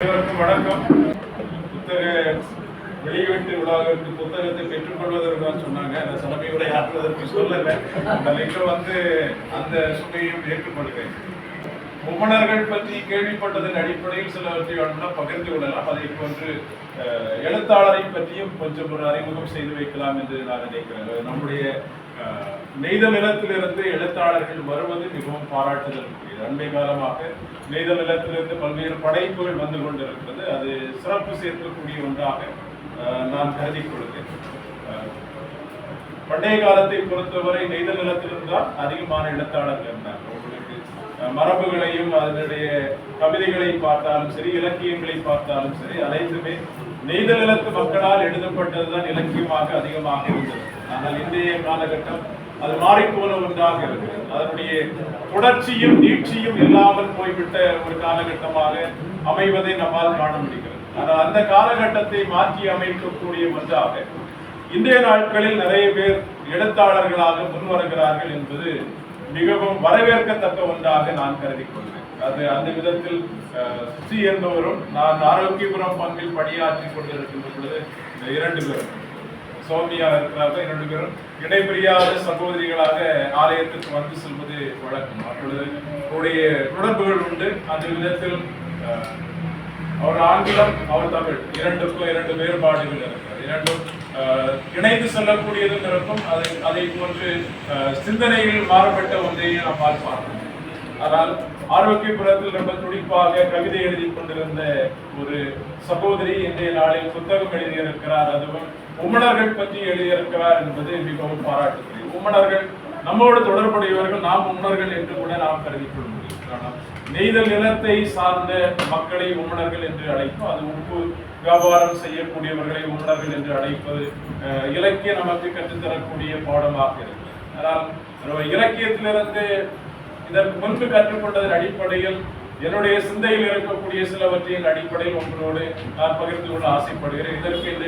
அனைவருக்கும் வணக்கம். புத்தக வெளியீட்டு விழாவிற்கு புத்தகத்தை பெற்றுக்கொள்வதற்கு சொன்னாங்க. அந்த தலைமை உரை ஆற்றுவதற்கு சொல்லலை. அந்த இன்று வந்து அந்த சுமையும் ஏற்றுக்கொள்கிறேன் முகணர்கள் பற்றி கேள்விப்பட்டதன் அடிப்படையில் சிலவற்றை வேணும்னா பகிர்ந்து கொள்ளலாம். அதை போன்று அஹ், எழுத்தாளரை பற்றியும் கொஞ்சம் ஒரு அறிமுகம் செய்து வைக்கலாம் என்று நான் நினைக்கிறேன். நம்முடைய நெய்தமிலத்திலிருந்து நிலத்திலிருந்து எழுத்தாளர்கள் வருவது மிகவும் பாராட்டுதல் அண்மை காலமாக நெய்தமிலத்திலிருந்து பல்வேறு படைப்புகள் வந்து கொண்டிருக்கிறது. அது சிறப்பு சேர்க்கக்கூடிய ஒன்றாக நான் கருதி கொள்கிறேன். பண்டைய காலத்தை பொறுத்தவரை நெய்த நிலத்திலிருந்து தான் அதிகமான எழுத்தாளர்கள் இருந்தாங்க உங்களுக்கு மரபுகளையும் அதனுடைய கவிதைகளை பார்த்தாலும் சரி இலக்கியங்களை பார்த்தாலும் சரி அனைத்துமே நெய்த நிலத்து மக்களால் எழுதப்பட்டதுதான் இலக்கியமாக அதிகமாக இருந்தது. ஆனால் இன்றைய காலகட்டம் அது மாறிப்போன ஒன்றாக இருக்கிறது அதனுடைய தொடர்ச்சியும் நீட்சியும் இல்லாமல் போய்விட்ட ஒரு காலகட்டமாக அமைவதை நம்மால் காண முடிகிறது. ஆனால் அந்த காலகட்டத்தை மாற்றி அமைக்கக்கூடிய ஒன்றாக இன்றைய நாட்களில் நிறைய பேர் எழுத்தாளர்களாக முன்வருகிறார்கள் என்பது மிகவும் வரவேற்கத்தக்க ஒன்றாக நான் கருதி கொள்கிறேன் அது அந்த விதத்தில் அஹ், சுசி என்பவரும் நான் ஆரோக்கியபுரம் பங்கில் பணியாற்றி கொண்டிருக்கின்ற பொழுது இந்த இரண்டு பேரும் சௌமியா இருக்கிறார்கள் இரண்டு பேரும் இடைபிரியாத சகோதரிகளாக ஆலயத்துக்கு வந்து செல்வது வழக்கம். அப்பொழுது அவருடைய தொடர்புகள் உண்டு. அந்த விதத்தில் அவர் ஆங்கிலம் அவர் தமிழ். இரண்டுக்கும் இரண்டு வேறுபாடுகள் இருக்கிறது. இரண்டும் இணைந்து செல்லக்கூடியதும் இருக்கும். அதை அதை போன்று சிந்தனையில் மாறுபட்ட ஒன்றையும் நாம் பார்ப்பார்கள் ஆனால் ஆரோக்கியபுரத்தில் ரொம்ப துடிப்பாக கவிதை எழுதி கொண்டிருந்த ஒரு சகோதரி இன்றைய நாளில் புத்தகம் எழுதியிருக்கிறார். அதுவும் உம்மணர்கள் பற்றி எழுதியிருக்கிறார் என்பது மிகவும் பாராட்டுக்குரிய. உம்மணர்கள் நம்மோடு தொடர்புடையவர்கள் நாம் உம்மணர்கள் என்று கூட நாம் கருதி கொள்ள முடியும். காரணம் நெய்தல் நிலத்தை சார்ந்த மக்களை உம்மணர்கள் என்று அழைப்போம். அது உப்பு வியாபாரம் செய்யக்கூடியவர்களை உம்மணர்கள் என்று அழைப்பது இலக்கிய இலக்கியம் நமக்கு கற்றுத்தரக்கூடிய பாடமாக இருக்கிறது. ஆனால் இலக்கியத்திலிருந்து இதற்கு முன்பு கற்றுக்கொண்டதன் அடிப்படையில் என்னுடைய சிந்தையில் இருக்கக்கூடிய சிலவற்றின் அடிப்படையில் உங்களோடு நான் பகிர்ந்து கொள்ள ஆசைப்படுகிறேன். இதற்கு இந்த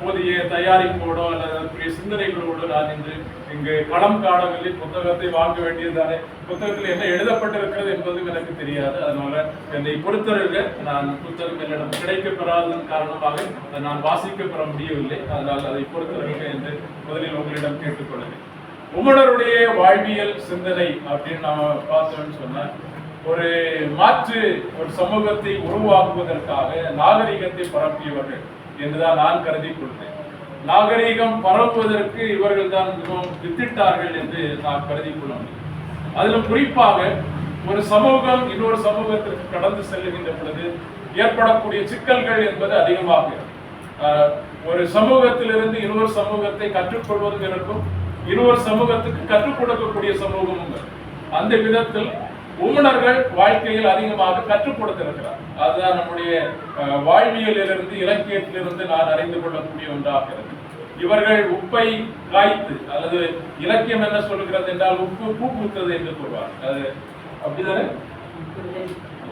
போதிய தயாரிப்போடோ அல்லது அதற்குரிய சிந்தனைகளோடு நான் இன்று இங்கு களம் காணவில்லை. புத்தகத்தை வாங்க வேண்டியதுதானே. புத்தகத்தில் என்ன எழுதப்பட்டிருக்கிறது என்பதும் எனக்கு தெரியாது. அதனால என்னை பொறுத்தவரையில் நான் புத்தகம் என்னிடம் கிடைக்கப்பெறாததன் காரணமாக அதை நான் வாசிக்க பெற முடியவில்லை. அதனால் அதை பொறுத்தவரையில் என்று முதலில் உங்களிடம் கேட்டுக்கொள்கிறேன். உமணருடைய வாழ்வியல் சிந்தனை அப்படின்னு நாம பார்த்தோம்னு சொன்னா ஒரு மாற்று ஒரு சமூகத்தை உருவாக்குவதற்காக நாகரிகத்தை பரப்பியவர்கள் என்றுதான் நான் கருதி கொள்கிறேன் நாகரிகம் பரப்புவதற்கு இவர்கள் தான் மிகவும் வித்திட்டார்கள் என்று நான் கருதி கொள்ள முடியும் அதிலும் குறிப்பாக ஒரு சமூகம் இன்னொரு சமூகத்திற்கு கடந்து செல்லுகின்ற பொழுது ஏற்படக்கூடிய சிக்கல்கள் என்பது அதிகமாக இருக்கும். ஒரு சமூகத்திலிருந்து இன்னொரு சமூகத்தை கற்றுக்கொள்வதும் இருக்கும் இருவர் சமூகத்துக்கு கற்றுக் கொடுக்கக்கூடிய சமூகமும் அந்த விதத்தில் உமனர்கள் வாழ்க்கையில் அதிகமாக கற்றுக் கொடுத்திருக்கிறார். அதுதான் நம்முடைய வாழ்வியலிலிருந்து இலக்கியத்திலிருந்து நான் அறிந்து கொள்ளக்கூடிய ஒன்றாக இருக்கு. இவர்கள் உப்பை காய்த்து அல்லது இலக்கியம் என்ன சொல்லுகிறது என்றால் உப்பு பூ பூத்தது என்று சொல்வார் அது அப்படிதானே?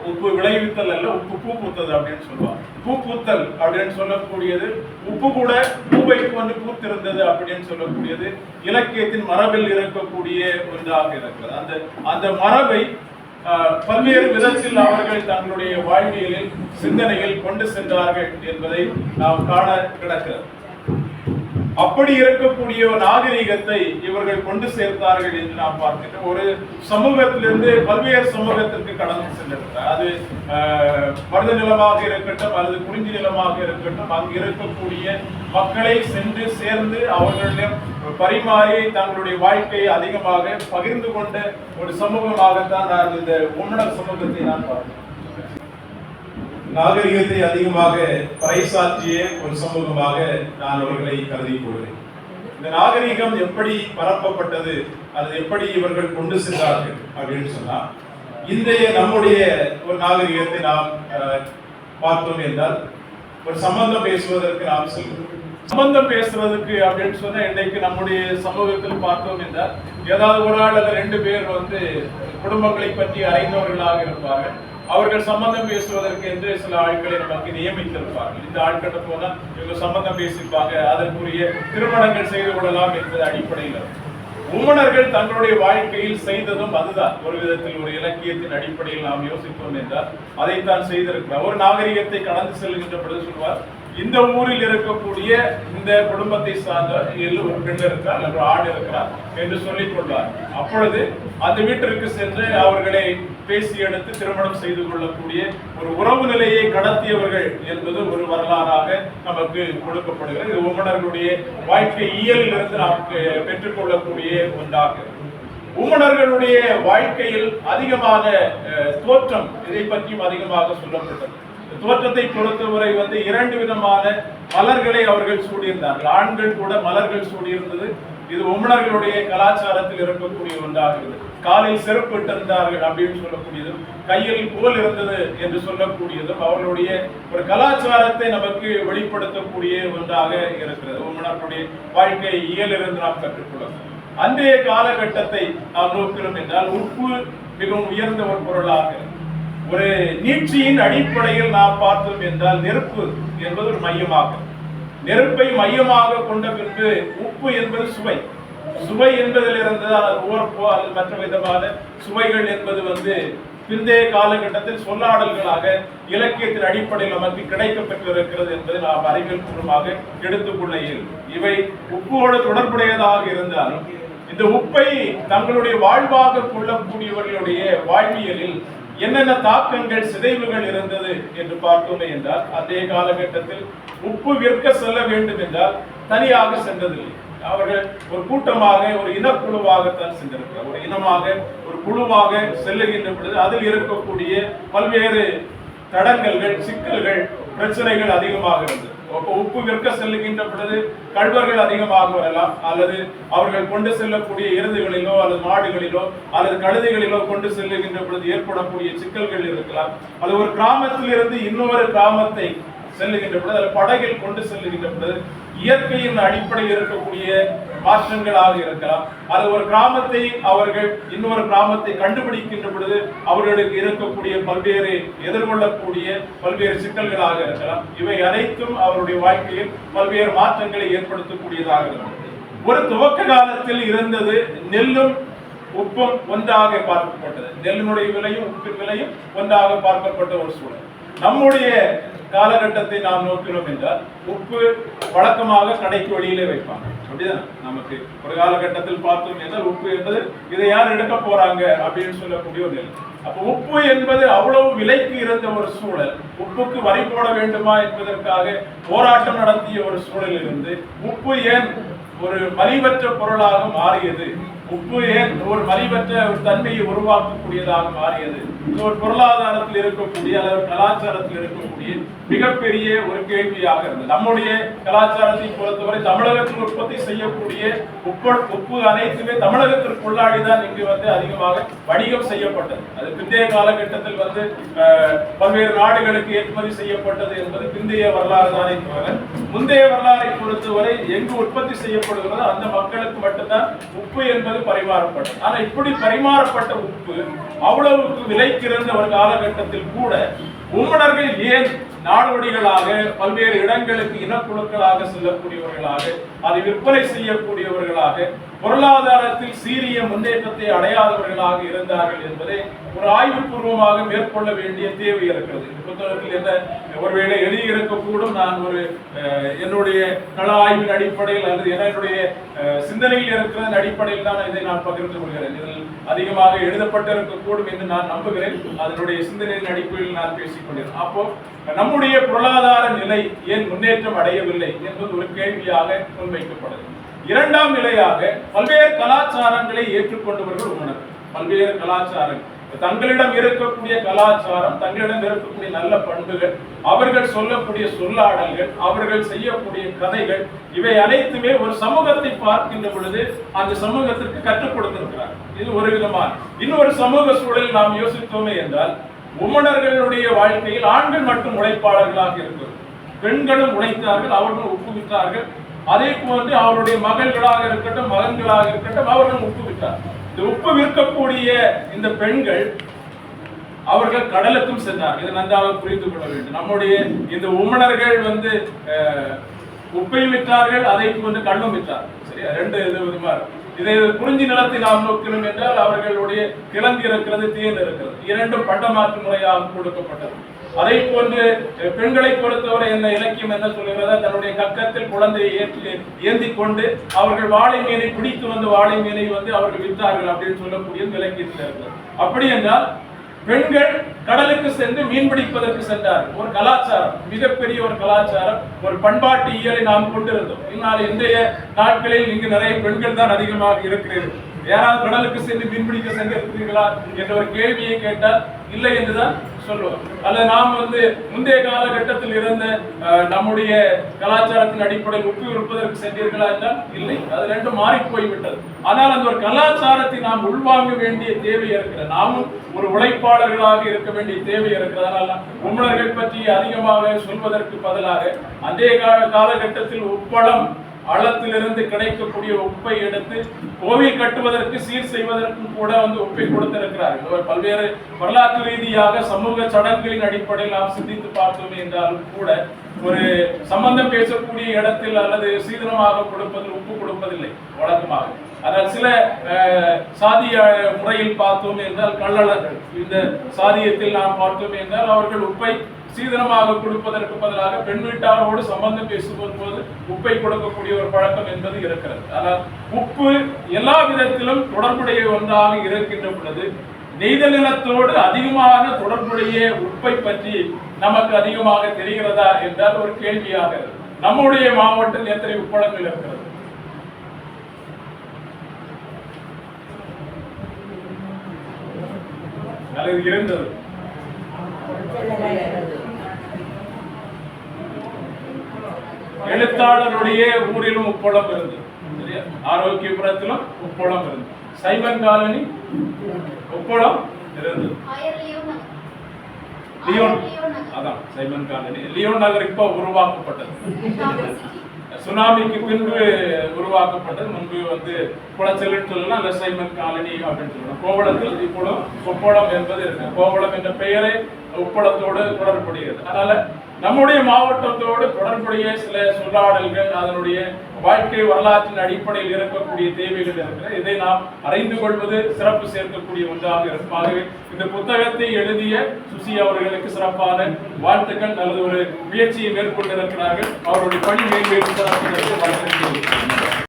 உப்பு விளைவித்தல் அல்ல உப்பு பூ பூத்தது அப்படின்னு சொல்லுவாங்க. பூ பூத்தல் அப்படின்னு சொல்லக்கூடியது உப்பு கூட பூவை கொண்டு பூத்திருந்தது அப்படின்னு சொல்லக்கூடியது இலக்கியத்தின் மரபில் இருக்கக்கூடிய ஒன்றாக இருக்கிறது. அந்த அந்த மரபை பல்வேறு விதத்தில் அவர்கள் தங்களுடைய வாழ்வியலில் சிந்தனையில் கொண்டு சென்றார்கள் என்பதை நாம் காண கிடக்கிறது. அப்படி இருக்கக்கூடிய நாகரீகத்தை நாகரிகத்தை இவர்கள் கொண்டு சேர்த்தார்கள் என்று நாம் பார்க்கிறோம் ஒரு சமூகத்திலிருந்து பல்வேறு சமூகத்திற்கு கடந்து சென்றிருக்கிறார். அது ஆஹ், மருத நிலமாக இருக்கட்டும் அல்லது குறிஞ்சி நிலமாக இருக்கட்டும் அங்கு இருக்கக்கூடிய மக்களை சென்று சேர்ந்து அவர்களிடம் பரிமாறி தங்களுடைய வாழ்க்கையை அதிகமாக பகிர்ந்து கொண்ட ஒரு சமூகமாகத்தான் நான் இந்த உன்னட சமூகத்தை நான் பார்க்கிறேன். நாகரிகத்தை அதிகமாக பறைசாற்றிய ஒரு சமூகமாக நான் அவர்களை கருதி கொள்கிறேன் இந்த நாகரிகம் எப்படி பரப்பப்பட்டது அது எப்படி இவர்கள் கொண்டு சென்றார்கள் அப்படின்னு சொன்னா இன்றைய நம்முடைய ஒரு நாகரிகத்தை நாம் அஹ், பார்த்தோம் என்றால் ஒரு சம்பந்தம் பேசுவதற்கு நாம் செல்வோம் சம்பந்தம் பேசுறதுக்கு அப்படின்னு சொன்னா இன்னைக்கு நம்முடைய சமூகத்தில் பார்த்தோம் என்றால் ஏதாவது ஒரு ஆள் அல்லது ரெண்டு பேர் வந்து குடும்பங்களை பற்றி அறிந்தவர்களாக இருப்பார்கள். அவர்கள் சம்பந்தம் பேசுவதற்கு என்று சில ஆட்களை நமக்கு நியமித்திருப்பார்கள். இந்த ஆட்கிட்ட போனா இவங்க சம்பந்தம் பேசிப்பாங்க அதற்குரிய திருமணங்கள் செய்து கொள்ளலாம் என்பது அடிப்படையில் இருக்கும். உமணர்கள் தங்களுடைய வாழ்க்கையில் செய்ததும் அதுதான். ஒரு விதத்தில் ஒரு இலக்கியத்தின் அடிப்படையில் நாம் யோசித்தோம் என்றால் அதைத்தான் செய்திருக்கிறார். ஒரு நாகரிகத்தை கடந்து செல்கின்ற பொழுது சொல்வார் இந்த ஊரில் இருக்கக்கூடிய இந்த குடும்பத்தை சார்ந்த ஒரு பெண் இருக்கிறார் அல்லது ஒரு ஆண் இருக்கிறார் என்று சொல்லிக் கொண்டார். அப்பொழுது அந்த வீட்டிற்கு சென்று அவர்களை பேசி எடுத்து திருமணம் செய்து கொள்ளக்கூடிய ஒரு உறவு நிலையை கடத்தியவர்கள் என்பது ஒரு வரலாறாக நமக்கு கொடுக்கப்படுகிறது. இது உமணர்களுடைய வாழ்க்கை இயலிலிருந்து நாம் பெற்றுக்கொள்ளக்கூடிய ஒன்றாக. உமணர்களுடைய வாழ்க்கையில் அதிகமான அஹ், தோற்றம் இதை பற்றியும் அதிகமாக சொல்லப்பட்டது. தோற்றத்தை பொறுத்தவரை வந்து இரண்டு விதமான மலர்களை அவர்கள் சூடியிருந்தார்கள். ஆண்கள் கூட மலர்கள் சூடியிருந்தது. இது உமணர்களுடைய கலாச்சாரத்தில் இருக்கக்கூடிய ஒன்றாக இருந்தது. காலில் செருப்பு இட்டிருந்தார்கள் அப்படின்னு சொல்லக்கூடியதும் கையில் கோல் இருந்தது என்று சொல்லக்கூடியதும் அவர்களுடைய ஒரு கலாச்சாரத்தை நமக்கு வெளிப்படுத்தக்கூடிய ஒன்றாக இருக்கிறது. உமணர்களுடைய வாழ்க்கை இயலிருந்து நாம் கற்றுக்கொள்ளலாம் அன்றைய காலகட்டத்தை நாம் நோக்கிறோம் என்றால் உப்பு மிகவும் உயர்ந்த ஒரு பொருளாக ஒரு நீட்சியின் அடிப்படையில் நாம் பார்த்தோம் என்றால் நெருப்பு என்பது ஒரு மையமாகும் நெருப்பை மையமாக கொண்ட பின்பு உப்பு என்பது சுவை. சுவை என்பதிலிருந்து அது உவர்ப்போ அல்லது மற்ற விதமான சுவைகள் என்பது வந்து பிந்தைய காலகட்டத்தில் சொல்லாடல்களாக இலக்கியத்தின் அடிப்படையில் நமக்கு கிடைக்கப்பெற்றிருக்கிறது என்பதை நாம் அறிவியல் பூர்வமாக எடுத்துக்கொள்ள இயலும். இவை உப்போடு தொடர்புடையதாக இருந்தாலும் இந்த உப்பை தங்களுடைய வாழ்வாக கொள்ளக்கூடியவர்களுடைய வாழ்வியலில் என்னென்ன தாக்கங்கள் சிதைவுகள் இருந்தது என்று பார்த்தோமே என்றால் அதே காலகட்டத்தில் உப்பு விற்க செல்ல வேண்டும் என்றால் தனியாக சென்றதில்லை. அவர்கள் ஒரு கூட்டமாக ஒரு இனக்குழுவாகத்தான் சென்றிருக்கிறார். ஒரு இனமாக ஒரு குழுவாக செல்லுகின்ற பொழுது அதில் இருக்கக்கூடிய பல்வேறு தடங்கல்கள் சிக்கல்கள் பிரச்சனைகள் அதிகமாக இருந்தது. அப்போ உப்பு விற்க செல்லுகின்ற பொழுது கழ்வர்கள் அதிகமாக வரலாம். அல்லது அவர்கள் கொண்டு செல்லக்கூடிய எருதுகளிலோ அல்லது மாடுகளிலோ அல்லது கழுதைகளிலோ கொண்டு செல்லுகின்ற பொழுது ஏற்படக்கூடிய சிக்கல்கள் இருக்கலாம். அது ஒரு கிராமத்தில் இருந்து இன்னொரு கிராமத்தை செல்லுகின்ற பொழுது அல்லது படகில் கொண்டு செல்லுகின்ற பொழுது இயற்கையின் அடிப்படையில் இருக்கக்கூடிய மாற்றங்களாக இருக்கலாம். அது ஒரு கிராமத்தை அவர்கள் இன்னொரு கிராமத்தை கண்டுபிடிக்கின்ற பொழுது அவர்களுக்கு இருக்கக்கூடிய பல்வேறு எதிர்கொள்ளக்கூடிய பல்வேறு சிக்கல்களாக இருக்கலாம். இவை அனைத்தும் அவருடைய வாழ்க்கையில் பல்வேறு மாற்றங்களை ஏற்படுத்தக்கூடியதாக இருக்கும். ஒரு துவக்க காலத்தில் இருந்தது நெல்லும் உப்பும் ஒன்றாக பார்க்கப்பட்டது. நெல்லினுடைய விலையும் உப்பின் விலையும் ஒன்றாக பார்க்கப்பட்ட ஒரு சூழல். நம்முடைய காலகட்டத்தை நாம் நோக்கினோம் என்றால் உப்பு வழக்கமாக கடைக்கு வெளியிலே வைப்பாங்க. அப்படிதான் நமக்கு ஒரு காலகட்டத்தில் பார்த்தோம் என்றால் உப்பு என்பது இதை யார் எடுக்க போறாங்க அப்படின்னு சொல்லக்கூடிய ஒரு நிலை. அப்ப உப்பு என்பது அவ்வளவு விலைக்கு இருந்த ஒரு சூழல். உப்புக்கு வரி போட வேண்டுமா என்பதற்காக போராட்டம் நடத்திய ஒரு சூழல் இருந்து உப்பு ஏன் ஒரு மலிவற்ற பொருளாக மாறியது. உப்பு ஏன் ஒரு மலிவற்ற ஒரு தன்மையை உருவாக்கக்கூடியதாக மாறியது. இது ஒரு பொருளாதாரத்தில் இருக்கக்கூடிய அல்லது கலாச்சாரத்தில் இருக்கக்கூடிய மிகப்பெரிய ஒரு கேள்வியாக இருந்தது. நம்முடைய கலாச்சாரத்தை பொறுத்தவரை தமிழகத்தில் உற்பத்தி செய்யக்கூடிய உப்பு உப்பு அனைத்துமே தமிழகத்திற்குள்ளாடி தான் இங்கு வந்து அதிகமாக வணிகம் செய்யப்பட்டது. அது பிந்தைய காலகட்டத்தில் வந்து பல்வேறு நாடுகளுக்கு ஏற்றுமதி செய்யப்பட்டது என்பது பிந்தைய வரலாறு தானே தவிர முந்தைய வரலாறை பொறுத்தவரை எங்கு உற்பத்தி செய்யப்படுகிறதோ அந்த மக்களுக்கு மட்டும்தான் உப்பு என்பது பரிமாறப்பட்டது. ஆனா இப்படி பரிமாறப்பட்ட உப்பு அவ்வளவுக்கு விலைக்கிறந்த ஒரு காலகட்டத்தில் கூட உம்மனர்கள் ஏன் நாடோடிகளாக பல்வேறு இடங்களுக்கு இனக்குழுக்களாக செல்லக்கூடியவர்களாக அதை விற்பனை செய்யக்கூடியவர்களாக பொருளாதாரத்தில் சீரிய முன்னேற்றத்தை அடையாதவர்களாக இருந்தார்கள் என்பதை ஒரு ஆய்வுபூர்வமாக மேற்கொள்ள வேண்டிய தேவை இருக்கிறது. இந்த புத்தகத்தில் என்ன ஒருவேளை எழுதியிருக்கக்கூடும் நான் ஒரு என்னுடைய கள ஆய்வின் அடிப்படையில் அல்லது என்னுடைய சிந்தனையில் இருக்கிறதன் அடிப்படையில் தான் இதை நான் பகிர்ந்து கொள்கிறேன். இதில் அதிகமாக எழுதப்பட்டிருக்கக்கூடும் என்று நான் நம்புகிறேன். அதனுடைய சிந்தனையின் அடிப்படையில் நான் பேசிக் அப்போ நம்முடைய பொருளாதார நிலை ஏன் முன்னேற்றம் அடையவில்லை என்பது ஒரு கேள்வியாக முன்வைக்கப்படுது இரண்டாம் நிலையாக பல்வேறு கலாச்சாரங்களை ஏற்றுக்கொண்டவர்கள் உள்ளனர் பல்வேறு கலாச்சாரங்கள். தங்களிடம் இருக்கக்கூடிய கலாச்சாரம் தங்களிடம் இருக்கக்கூடிய நல்ல பண்புகள் அவர்கள் சொல்லக்கூடிய சொல்லாடல்கள் அவர்கள் செய்யக்கூடிய கதைகள் இவை அனைத்துமே ஒரு சமூகத்தை பார்க்கின்ற பொழுது அந்த சமூகத்திற்கு கற்றுக் கொடுத்திருக்கிறார். இது ஒரு விதமான. இன்னொரு சமூக சூழலில் நாம் யோசித்தோமே என்றால் உம்மனர்களுடைய வாழ்க்கையில் ஆண்கள் மட்டும் உழைப்பாளர்களாக இருக்கிறது பெண்களும் உழைத்தார்கள் அவர்களும் ஒப்புவித்தார்கள். அதே போன்று அவருடைய மகள்களாக இருக்கட்டும் மகன்களாக இருக்கட்டும் அவர்களும் விட்டார் இந்த உப்பு விற்கக்கூடிய இந்த பெண்கள் அவர்கள் கடலுக்கும் சென்றார். இதை நன்றாக புரிந்து கொள்ள வேண்டும். நம்முடைய இந்த உமணர்கள் வந்து அஹ், உப்பையும் விற்றார்கள் அதை வந்து கண்ணும் விற்றார்கள் சரியா? ரெண்டு இது விதமா இதை குறிஞ்சி நிலத்தை நாம் நோக்கணும் என்றால் அவர்களுடைய கிழங்கு இருக்கிறது தீன் இருக்கிறது. இரண்டும் பட்டமாற்று முறையாக கொடுக்கப்பட்டது. அதை போன்று பெண்களை பொறுத்தவரை என்ன இலக்கியம் என்ன சொல்கிறது தன்னுடைய கக்கத்தில் குழந்தையை ஏற்றி ஏந்தி கொண்டு அவர்கள் வாழை மீனை பிடித்து வந்து வாழை மீனை வந்து அவர்கள் விற்றார்கள் அப்படின்னு சொல்லக்கூடிய இலக்கியத்தில் இருக்கிறது அப்படி என்றால் பெண்கள் கடலுக்கு சென்று மீன் பிடிப்பதற்கு சென்றார். ஒரு கலாச்சாரம் மிகப்பெரிய ஒரு கலாச்சாரம் ஒரு பண்பாட்டு இயலை நாம் கொண்டிருந்தோம். இந்நாள் இன்றைய நாட்களில் இங்கு நிறைய பெண்கள் தான் அதிகமாக இருக்கிறீர்கள். யாராவது கடலுக்கு சென்று மீன் பிடிக்க சென்றிருக்கிறீர்களா என்ற ஒரு கேள்வியை கேட்டால் இல்லை என்றுதான் சொல்லுவோம். அல்ல நாம் வந்து முந்தைய காலகட்டத்தில் இருந்த நம்முடைய கலாச்சாரத்தின் அடிப்படையில் உப்பு இருப்பதற்கு சென்றீர்களா என்றால் இல்லை. அது ரெண்டும் மாறி போய்விட்டது ஆனால் அந்த ஒரு கலாச்சாரத்தை நாம் உள்வாங்க வேண்டிய தேவை இருக்கிறது. நாமும் ஒரு உழைப்பாளர்களாக இருக்க வேண்டிய தேவை இருக்கிறது. அதனால் உமணர்கள் பற்றி அதிகமாக சொல்வதற்கு பதிலாக அதே கால காலகட்டத்தில் உப்பளம் அளத்திலிருந்து கிடைக்கக்கூடிய உப்பை எடுத்து கோவில் கட்டுவதற்கு சீர் செய்வதற்கும் கூட வந்து உப்பை கொடுத்திருக்கிறார்கள். அவர் பல்வேறு வரலாற்று ரீதியாக சமூக சடங்குகளின் அடிப்படையில் நாம் சிந்தித்து பார்த்தோம் என்றாலும் கூட ஒரு சம்பந்தம் பேசக்கூடிய இடத்தில் அல்லது சீதனமாக கொடுப்பதில் உப்பு கொடுப்பதில்லை வழக்கமாக. ஆனால் சில சாதிய முறையில் பார்த்தோம் என்றால் கள்ளழகர் இந்த சாதியத்தில் நாம் பார்த்தோம் என்றால் அவர்கள் உப்பை சீதனமாக கொடுப்பதற்கு பதிலாக பெண் வீட்டாரோடு சம்பந்தம் பேசும் போது உப்பை கொடுக்கக்கூடிய ஒரு பழக்கம் என்பது இருக்கிறது. ஆனால் உப்பு எல்லா விதத்திலும் தொடர்புடைய ஒன்றாக இருக்கின்ற பொழுது நெய்தல் நிலத்தோடு அதிகமாக தொடர்புடைய உப்பை பற்றி நமக்கு அதிகமாக தெரிகிறதா என்றால் ஒரு கேள்வியாக நம்முடைய மாவட்டத்தில் எத்தனை உப்பளங்கள் இருக்கிறது? அல்லது இருந்தது? எழுத்தாளருடைய ஊரிலும் உப்பளம் இருந்தது சரியா? ஆரோக்கியபுரத்திலும் உப்பளம் இருந்தது சைமன் காலனி உப்பளம் இருந்தது லியோன். அதான் சைமன் காலனி. லியோன் நகர் இப்போ உருவாக்கப்பட்டது. சுனாமிக்கு பின்பு உருவாக்கப்பட்டது. முன்பு வந்து குளச்சல்னு சொல்லலாம் லெசைமன் சைமன் காலனி அப்படின்னு சொல்லலாம். கோவளத்தில் இப்பொழுது உப்பளம் என்பது இருக்கு. கோவளம் என்ற பெயரே உப்பளத்தோடு தொடர்புடையது. அதனால நம்முடைய மாவட்டத்தோடு தொடர்புடைய சில சொல்லாடல்கள் அதனுடைய வாழ்க்கை வரலாற்றின் அடிப்படையில் இருக்கக்கூடிய தேவைகள் இருக்கிறது. இதை நாம் அறிந்து கொள்வது சிறப்பு சேர்க்கக்கூடிய ஒன்றாக இருக்கும். ஆகவே இந்த புத்தகத்தை எழுதிய சுசி அவர்களுக்கு சிறப்பான வாழ்த்துக்கள் நல்லது ஒரு முயற்சியை மேற்கொண்டிருக்கிறார்கள். அவருடைய பணி மேம்பேற்று சிறப்பு வாழ்த்துக்கள்.